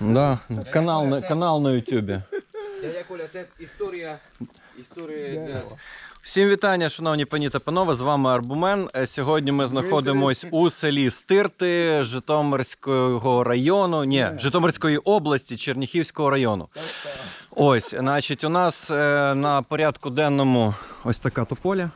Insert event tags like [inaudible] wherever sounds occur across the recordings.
Да, канал, на- канал на Ютубі. Дядя Коля, це історія. Історія для. Всім вітання, шановні пані та панове. З вами Арбумен. Е, Сьогодні ми знаходимось у селі Стирти Житомирського району, ні, Житомирської області, Черніхівського району. Ось, значить, у нас е, на порядку денному ось така тополя.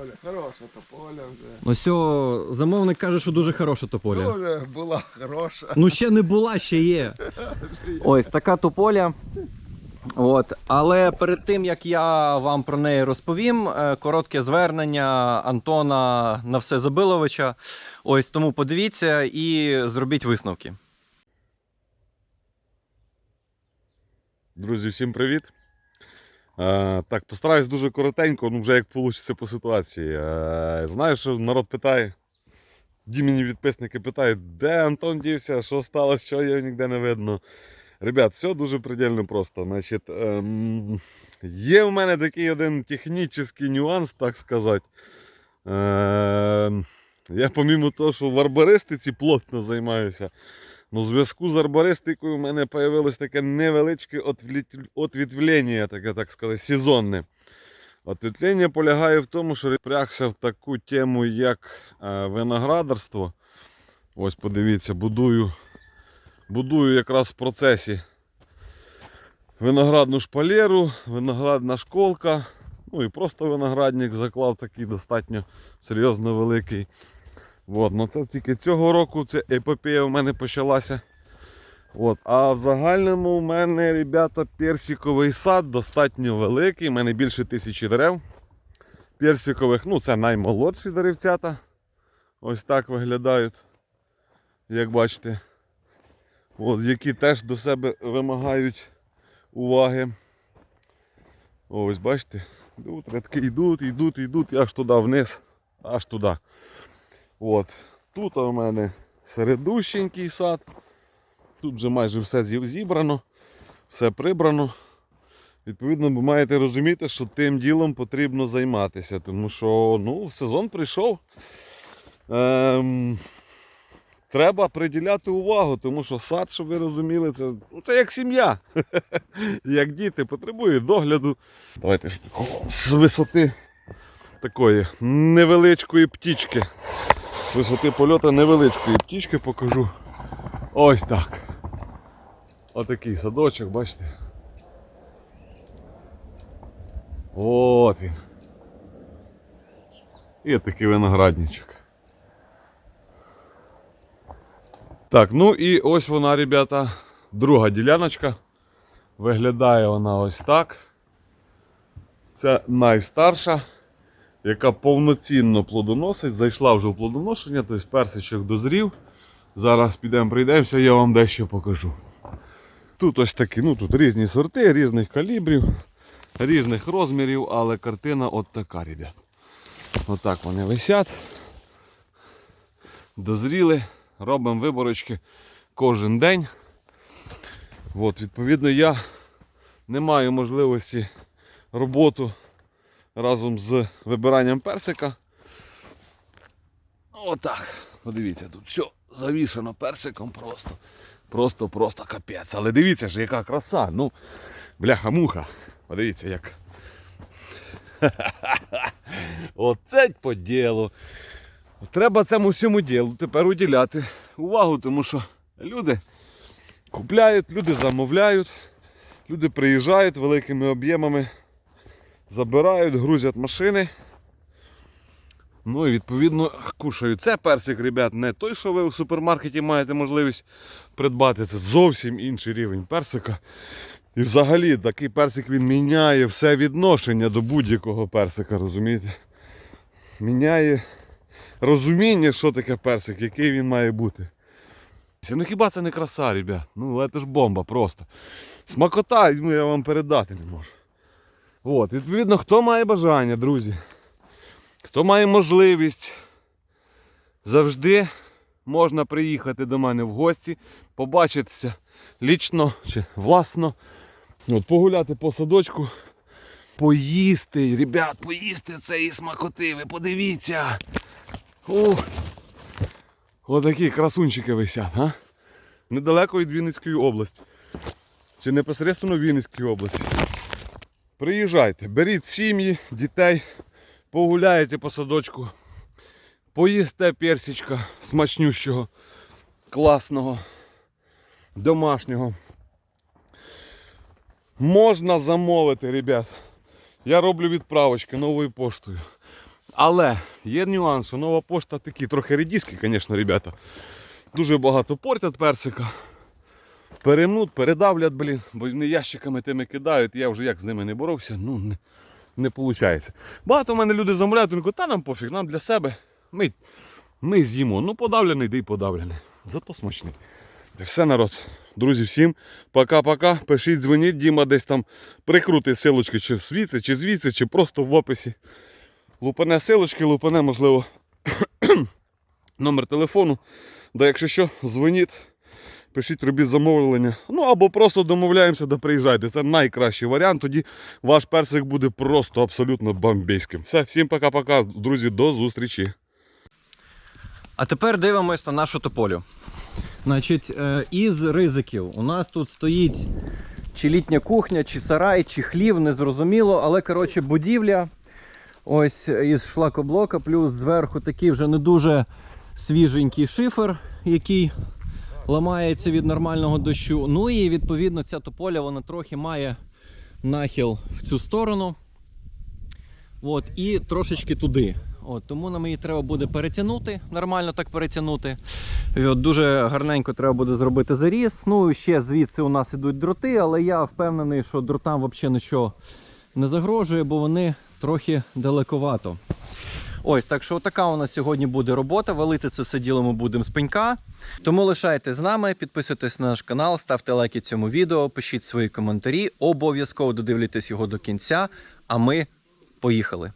Оля, хороша то поля вже. Ось о, замовник каже, що дуже хороша тополя. Дуже була хороша. Ну, ще не була, ще є. Ось така тополя. От. Але перед тим як я вам про неї розповім, е, коротке звернення Антона на все Забиловича. Ось тому подивіться і зробіть висновки. Друзі, всім привіт. Е, так, постараюсь дуже коротенько, ну вже як вийде по ситуації. Е, знаю, що народ питає, дімені підписники питають, де Антон дівся, що сталося, що його ніде не видно. Ребят, все дуже предельно просто. Значить, ем, є в мене такий один технічний нюанс, так сказати. Ем, я, помімо того, що в арбористиці плотно займаюся, Ну, в зв'язку з арбористикою у мене з'явилось таке невеличке отвітлення, таке, так сказати, сезонне. Отвітлення полягає в тому, що прягся в таку тему, як е, виноградарство. Ось подивіться, будую, будую якраз в процесі виноградну шпалеру, виноградна школка. Ну і просто виноградник заклав такий достатньо серйозно великий. От, ну це тільки цього року ця епопея в мене почалася. От, а в загальному в мене, ребята, персиковий сад достатньо великий. У мене більше тисячі дерев. Персикових, ну це наймолодші деревцята. Ось так виглядають, як бачите. От, які теж до себе вимагають уваги. Ось бачите, йдуть, рядки йдуть, йдуть, йдуть, аж туди вниз, аж туди. От. Тут у мене середущенький сад. Тут вже майже все зібрано, все прибрано. Відповідно, ви маєте розуміти, що тим ділом потрібно займатися, тому що ну, сезон прийшов. Ем, треба приділяти увагу, тому що сад, щоб ви розуміли, це, ну, це як сім'я. [laughs] Як діти потребують догляду. Давайте з висоти такої невеличкої птічки висоти польоту невеличкої птічки покажу. Ось так. Отакий садочок, бачите. От він. І такий виноградничок. Так, ну і ось вона, ребята, друга діляночка. Виглядає вона ось так. Це найстарша яка повноцінно плодоносить, зайшла вже в плодоношення, тобто персичок дозрів. Зараз підемо прийдемося, я вам дещо покажу. Тут ось такі, ну тут різні сорти, різних калібрів, різних розмірів, але картина от така, ребят. Отак вони висять. Дозріли, робимо виборочки кожен день. От, відповідно, я не маю можливості роботу разом з вибиранням персика. Отак. Подивіться, тут все завішано персиком просто. Просто, просто капець. Але дивіться ж, яка краса. Ну, бляха-муха. Подивіться, як. [laughs] Оце по ділу. Треба цьому всьому ділу тепер уділяти увагу, тому що люди купляють, люди замовляють, люди приїжджають великими об'ємами забирають, грузять машини. Ну і відповідно кушають. Це персик, ребят, не той, що ви в супермаркеті маєте можливість придбати. Це зовсім інший рівень персика. І взагалі такий персик він міняє все відношення до будь-якого персика, розумієте? Міняє розуміння, що таке персик, який він має бути. Ну хіба це не краса, ребят? Ну це ж бомба просто. Смакота, ну, я вам передати не можу. От, відповідно, хто має бажання, друзі, хто має можливість, завжди можна приїхати до мене в гості, побачитися лічно чи власно, от, погуляти по садочку, поїсти, ребят, поїсти цієї смакоти, ви подивіться. Ух. Отакі красунчики висять, а? недалеко від Вінницької області. Чи непосередньо в Вінницькій області. Приїжджайте, беріть сім'ї, дітей, погуляєте по садочку, поїсте персичка смачнющого, класного, домашнього. Можна замовити, ребят. Я роблю відправочки новою поштою. Але є нюанси. Нова пошта такі, трохи редіски, звісно, ребята. Дуже багато портять персика. Перемнуть, передавлять, блін, бо вони ящиками тими кидають. Я вже як з ними не боровся, ну не, не виходить. Багато в мене люди замовляють, вони кажуть, та нам пофіг, нам для себе. Ми, ми з'їмо. Ну, подавлений, да й подавлений. Зато смачний. Все, народ. Друзі, всім пока-пока. Пишіть, дзвоніть, Діма десь там прикрутить силочки чи звідси, чи звідси, чи просто в описі. Лупане силочки, лупане, можливо, [clears throat] номер телефону. Да якщо що, дзвоніть, пишіть, робіть замовлення. Ну або просто домовляємося да приїжджайте. Це найкращий варіант. Тоді ваш персик буде просто абсолютно бомбейським. Все, всім пока-пока, друзі, до зустрічі. А тепер дивимось на нашу тополю. Значить, е, із ризиків у нас тут стоїть чи літня кухня, чи сарай, чи хлів, незрозуміло, але коротше будівля. Ось із шлакоблока, плюс зверху такий вже не дуже свіженький шифер, який ламається від нормального дощу. Ну і відповідно ця тополя вона трохи має нахил в цю сторону. От, і трошечки туди. От, тому нам її треба буде перетягнути, нормально так перетягнути. От, дуже гарненько треба буде зробити заріз. Ну, і ще звідси у нас ідуть дроти, але я впевнений, що дротам взагалі нічого не загрожує, бо вони трохи далековато. Ось, так що така у нас сьогодні буде робота. Валити це все діло ми будемо з пенька. Тому лишайтесь з нами, підписуйтесь на наш канал, ставте лайки цьому відео, пишіть свої коментарі. Обов'язково додивляйтесь його до кінця. А ми поїхали.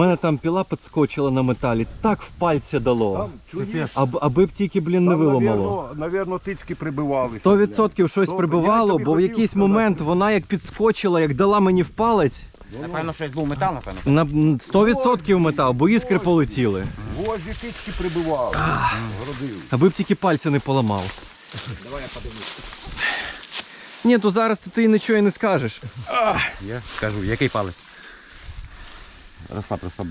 Мене там піла підскочила на металі, так в пальці дало. Аб, аби б тільки, блін, не виламало. Навірно, тички прибивали. Сто відсотків щось прибивало, бо в якийсь сказати. момент вона як підскочила, як дала мені в палець, Напевно, щось був метал, напевно. на м, 100% метал, бо іскри полетіли. Возі тички прибивали. Городив. Аби б тільки пальця не поламав. Давай я подивлюсь. Ні, то зараз ти нічого і не скажеш. Я скажу, який палець? Розслаб, розслаб.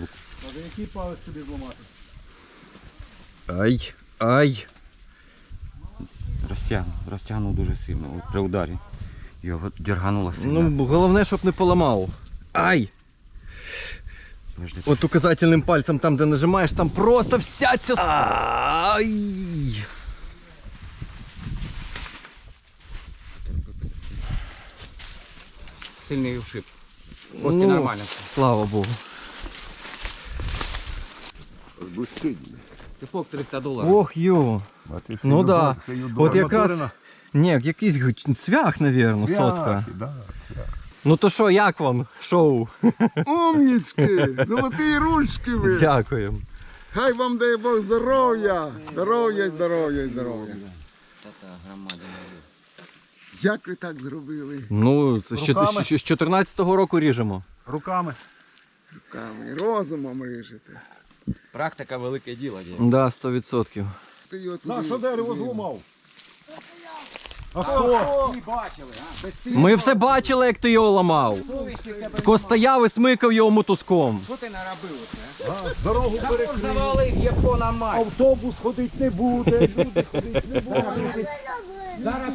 Ай, ай. Розтягнув, розтягнув дуже сильно. От при ударі. Його дергануло сильно. Ну, головне, щоб не поламав. Ай! Подожди. От указательним пальцем там, де нажимаєш, там просто вся ця. Ай! Сильний ушиб. Кості Ну, нормально. Слава Богу. Типок 300 доларів. Ох, йо. Ну да. От якраз. Ні, якийсь цвях, Цвях, сотка. Да, цвях. Ну то що, як вам шоу? Умнічки! Золоті ручки ви! Дякуємо. Хай вам дає Бог здоров'я! Здоров'я, здоров'я, здоров'я! Як ви так зробили? Ну, це ще Руками. з 14-го року ріжемо. Руками. Руками, розумом ріжете. Практика велике діло. дядя. Да, 100%. Ти його На туди- що дерево туди. зламав? А хто? Всі бачили, а? Без ти- Ми все бачили, як ти його ламав. совісті в тебе Ко стояв і смикав його мотузком. Що ти наробив оце? А, Дорогу Закон перекрив. завалив, Япона мать. Автобус ходить не буде, [laughs] люди ходить не будуть. Зараз